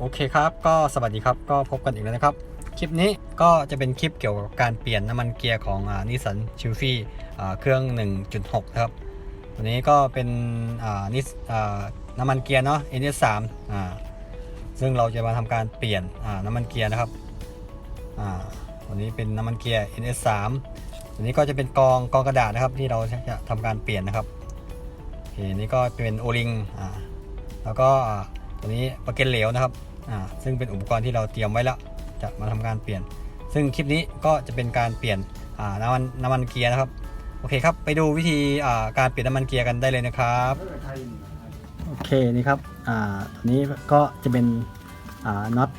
โอเคครับ ก็สวัสดีครับ ก็พบกันอีกแล้วนะครับ คลิปนี้ก็จะเป็นคลิปเกี่ยวกับการเปลี่ยนน้ำมันเกียร์ของนิสสันชิลฟี่เครื่อง 1.6 นะครับ ตัวนี้ก็เป็นนิสน้ำมันเกียร์เนาะ NS3 อ่าซึ่งเราจะมาทำการเปลี่ยนน้ำมันเกียร์นะครับอ่าตัวนี้เป็นน้ำมันเกียร์ NS3 ตัวนี้ก็จะเป็นกองกองกระดาษนะครับ ที่เราจะทำการเปลี่ยนนะครับโอเคนี่ก็เป็นโอลิงอ่าแล้วก็ตัวนี้ประเก็นเหลวนะครับ อ่าซึ่งเป็นอุปกรณ์ที่เราเตรียมไว้แล้วจะมาทำการเปลี่ยน ซึ่งคลิปนี้ก็จะเป็นการเปลี่ยนอ่าน้ำมันน้ำมันเกียร์นะครับโอเคครับไปดูวิธีอ่าการเปลี่ยนน้ำมันเกียร์กันได้เลยนะครับโอเคนี่ครับอ่าตัวนี้ก็จะเป็นอ่าน็อต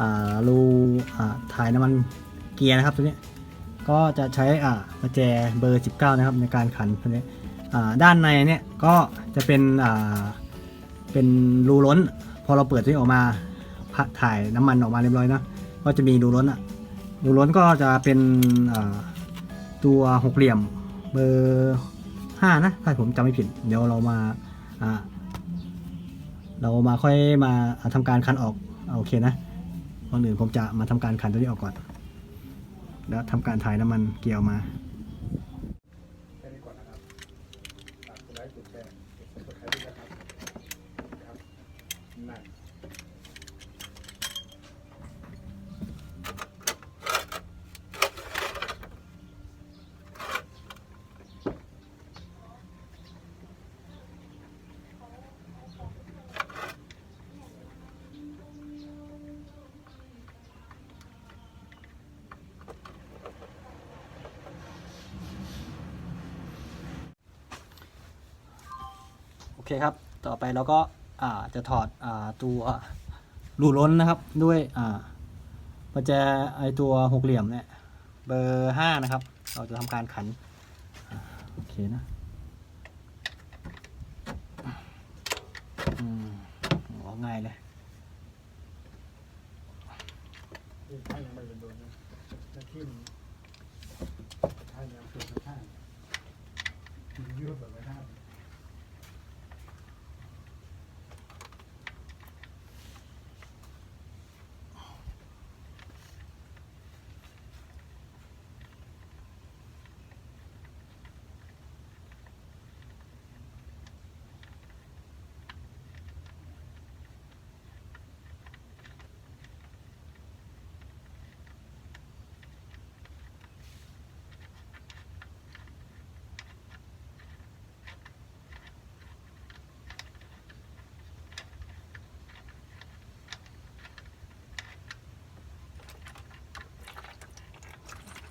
อ่ารูอ่าถ่ายน้ำมันเกียร์นะครับตัวนี้ก็จะใช้อ่าประแจเบอร์ 19 นะครับในการขันตัวนี้อ่าด้านในเนี่ยก็จะเป็นอ่าเป็นรูล้น พอเราเปิดตัวนี้ออกมาถ่ายน้ำมันออกมาเรียบร้อยนะก็จะมีรูล้นอะรูล้นก็จะเป็นตัวหกเหลี่ยมเบอร์ห้านะถ้าผมจำไม่ผิด เดี๋ยวเรามาเรามาค่อยมาทำการคันออกอ่าโอเคนะก่อนอื่นผมจะมาทำการคันตัวนี้ออกก่อน แล้วทำการถ่ายน้ำมันเกี่ยร์ออกมา แค่นี้ก่อนนะครับฝากกดไลค์กดแชร์กดซับสไครต์ด้วยนะครับครับนั่น โอ เคครับ ต่อไปเราก็อ่าจะถอดอ่าตัวรูล้นนะครับด้วยอ่าประแจไอตัวหกเหลี่ยมเนี่ยเบอร์ห้านะครับ เราจะทำการขันอโอเคนะอืมง่ายเลยนี่ท่านยังไม่เป็นโดนนะแล้วที่มันท่านยังเป็นท่านยืดแบบไม่ท่าน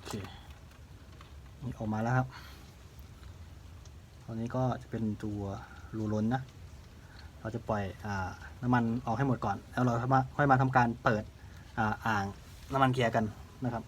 โอเคนี่ ออกมาแล้วครับตอนนี้ก็จะเป็นตัวรูล้นนะ เราจะปล่อยอน้ำมันออกให้หมดก่อน แล้วเราค่อยมาทำการเปิดอ่าอ่างน้ำมันเกียร์กันนะครับ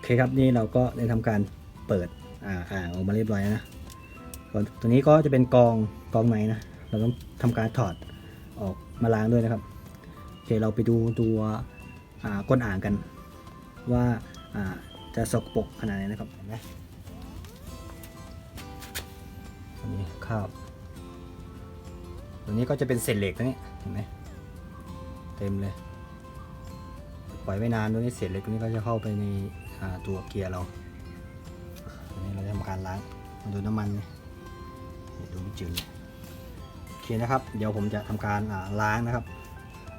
อเคครับนี่เราก็ได้ทำการเปิดอ่าอ่างออกมาเรียบร้อยนะส่วนตัวนี้ก็จะเป็นกองกองไหนนะ เราต้องทำการถอดออกมาล้างด้วยนะครับโอเคเราไปดูตัวอ่าก้นอ่างกัน ว่าอ่าจะสกปรกขนาดไหนนะครับเห็นไหมตัวนี้คราบตัวนี้ก็จะเป็นเศษเหล็กนะนี่เห็นไหมเต็มเลย ปล่อยไว้นานตัวนี้เสร็จเลยตัวนี้ก็จะเข้าไปใน ตัวเกียร์เราอันนี้เราจะทำการล้างมาดูน้ำมันดูไม่จืดเลยโอเคนะครับ เดี๋ยวผมจะทำการล้างนะครับ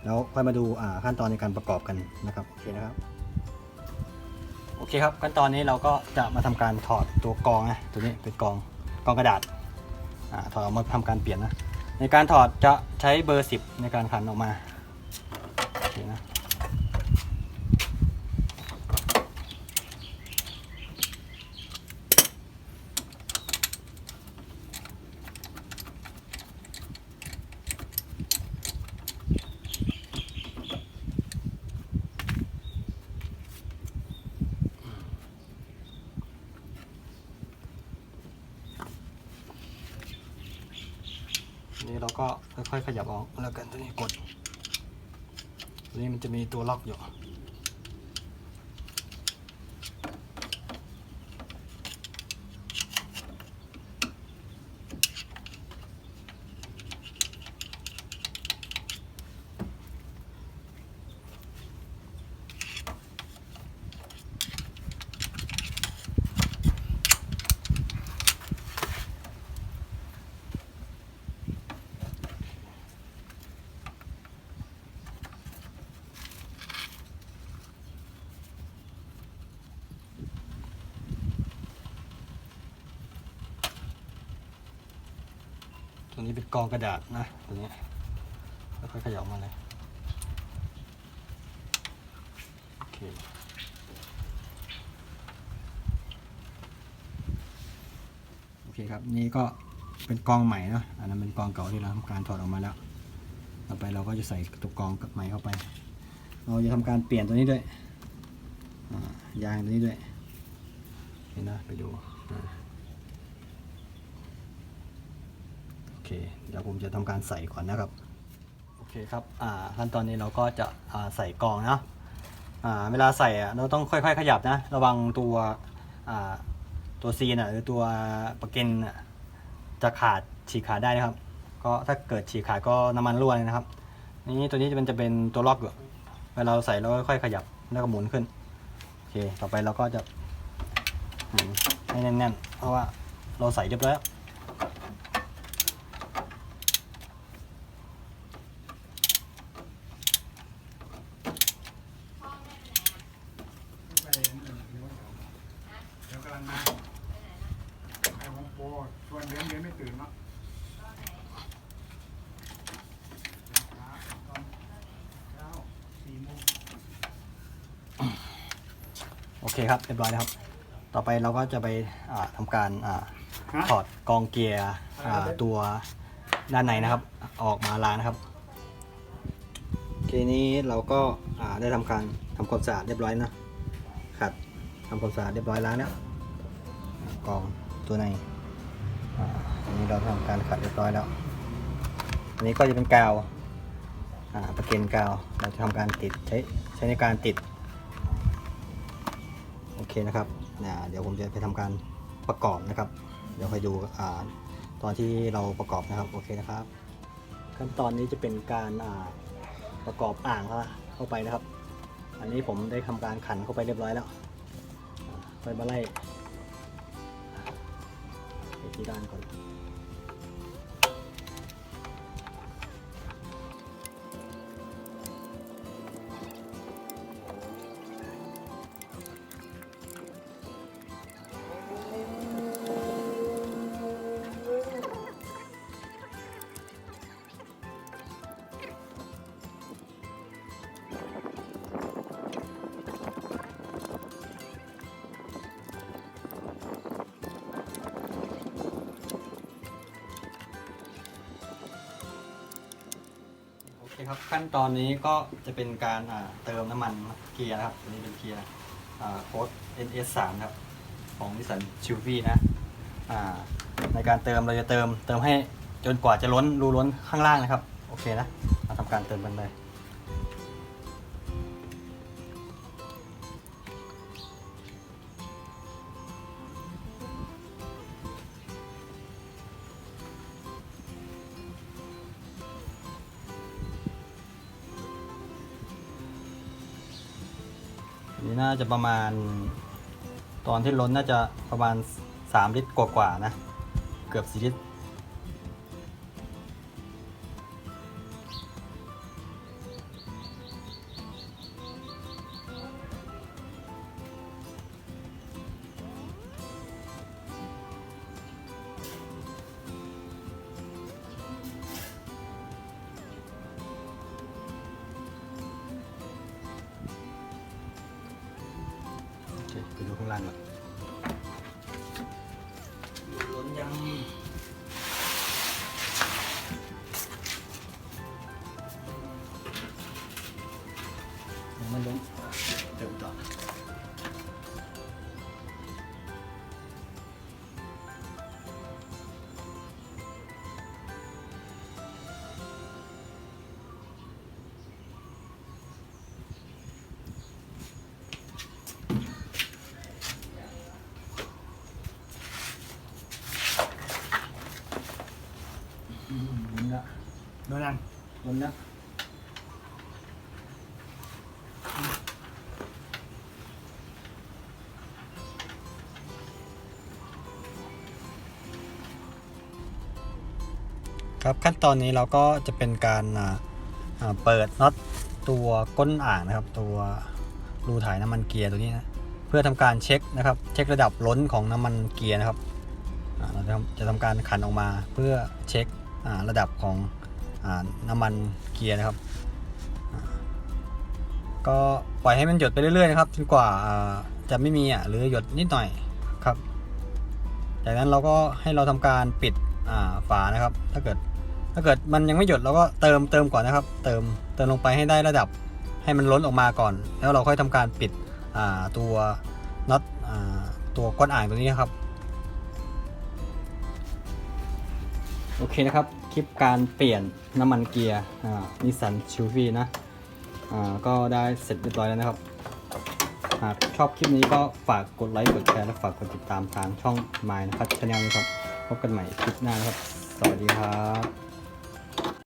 แล้วค่อยมาดูขั้นตอนในการประกอบกันนะครับโอเคนะครับโอเคครับขั้นตอนนี้เราก็จะมาทำการถอดตัวกองนะตัวนี้เป็นกองกองกระดาษอถอดออกมาทำการเปลี่ยนนะในการถอดจะใช้เบอร์ 10 ในการขันออกมาโอเคนะ โนี่เราก็ค่อยๆขยับออกแล้วกันตัวนี้กด ตัวนี้มันจะมีตัวล็อกอยู่ ตัวนี้เป็นกองกระดาษนะตัวนี้ค่อยๆขยับมาเลยโอเคโอเคครับนี่ก็เป็นกองใหม่นะอันนั้นเป็นกองเก่าที่เราทำการถอดออกมาแล้วต่อไปเราก็จะใส่ตัวกองใหม่เข้าไป เราจะทำการเปลี่ยนตัวนี้ด้วยยางตัวนี้ด้วยเห็นนะไปดูอ่า โอ เคเดี๋ยวผมจะทำการใส่ก่อนนะครับ โอเคครับอ่าขั้นตอนนี้เราก็จะอ่าใส่กองนะอ่าเวลาใส่อะเราต้องค่อย ๆ ขยับนะ ระวังตัวอ่าตัวซีนอะหรือตัวปะเก็นจะขาดฉีกขาดได้นะครับ ก็ถ้าเกิดฉีกขาดก็น้ำมันรั่วเลยนะครับ นี่ตัวนี้มันจะเป็นตัวล็อกอยู่เวลาเราใส่เราค่อยๆขยับแล้วก็หมุนขึ้น โอเค ต่อไปเราก็จะให้แน่นๆ เพราะว่าเราใส่เรียบร้อยแล้ว ไปนั่นเดี๋ยวเดี๋ยวกำลังมาไอ้ของโปรชวนเลี้ยงเลี้ยงไม่ตื่นเนาะตอนเช้าสี่โมง โอเคครับเรียบร้อยแล้วครับ ต่อไปเราก็จะไปอ่าทำการอ่าฮะถอดกองเกียร์อ่าตัวด้านในนะครับ ออกมาล้างนะครับโอเคนี้เราก็อ่าได้ทำการทำความสะอาดเรียบร้อยนะขัดทำความสะอาดเรียบร้อยล้างแล้วอ่ากองตัวในอ่าอันนี้เราทำการขัดเรียบร้อยแล้ว อันนี้ก็จะเป็นกาวอ่าประเก็นกาวเราจะทำการติดใช้ใช้ในการติดโอ เคนะครับนะเดี๋ยวผมจะไปทำการประกอบนะครับ เดี๋ยวคอยดูอตอนที่เราประกอบนะครับโอเคนะครับ ขั้นตอนนี้จะเป็นการประกอบอ่างเข้าไปนะครับ อันนี้ผมได้ทำการขันเข้าไปเรียบร้อยแล้วไปมาไล่ไปที่ด้านก่อน ครับ ขั้นตอนนี้ก็จะเป็นการเติมน้ำมันเกียร์นะครับอันนี้เป็นเกียร์โค้ด NS3 ครับ ของนิสสันชิวฟี่นะในการเติมเราจะเติมเติมให้จนกว่าจะล้นรูล้นข้างล่างนะครับ โอเคนะ มาทำการเติมกันเลย นนี้น่าจะประมาณ ตอนที่ล้นน่าจะประมาณ 3 ลิตรกว่าๆนะ เกือบ 4 ลิตร ไครับขั้นตอนนี้เราก็จะเป็นการเปิดน็อตตัวก้นอ่างนะครับ ตัวรูถ่ายน้ำมันเกียร์ตัวนี้นะเพื่อทำการเช็คนะครับ เช็คระดับล้นของน้ำมันเกียร์นะครับเราจะทำจะทำการขันออกมาเพื่อเช็คระดับของอน้ำมันเกียร์นะครับ ก็ปล่อยให้มันหยดไปเรื่อยๆนะครับจนกว่าจะไม่มีอะหรือหยดนิดหน่อยครับ จากนั้นเราก็ให้เราทำการปิดฝานะครับ ถ้าเกิด ถ้าเกิดมันยังไม่หยดเราก็เติมเติมก่อนนะครับ เติมเติมลงไปให้ได้ระดับให้มันล้นออกมาก่อน แล้วเราค่อยทำการปิดตัวน็อตตัวก้นอ่างตัวนี้นะครับ โอเคนะครับ คลิปการเปลี่ยนน้ำมันเกียร์นิสสันชิวฟีนะก็ได้เสร็จเรียบร้อยแล้วนะครับ หากชอบคลิปนี้ก็ฝากกดไลค์กดแชร์และฝากกดติดตามทางช่อง My นะครับช anel นะครับ พบกันใหม่คลิปหน้านะครับ สวัสดีครับ